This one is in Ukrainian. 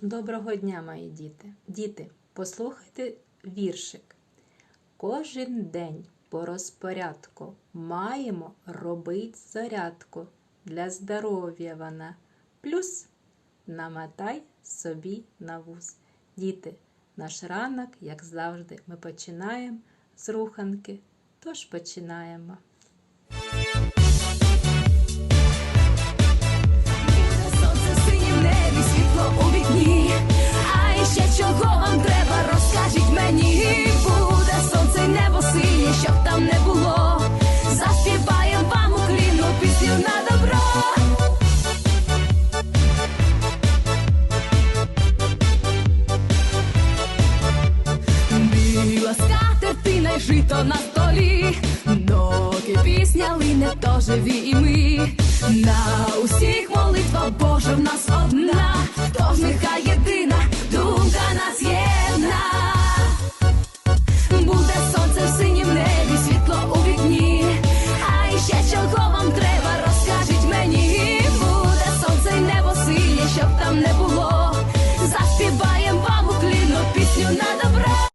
Доброго дня, мої діти. Діти, послухайте віршик. Кожен день по розпорядку маємо робить зарядку. Для здоров'я вона. Плюс намотай собі на вуз. Діти, наш ранок, як завжди, ми починаємо з руханки. Тож починаємо. Жито на столі, доки пісня лине, то живі і ми. На усіх молитва Божа в нас одна, тож нехай єдина думка нас єдна. Буде сонце в синім небі, світло у вікні, а ще чого вам треба, розкажіть мені. Буде сонце й небо синє, щоб там не було. Заспіваєм вам у кліну пісню на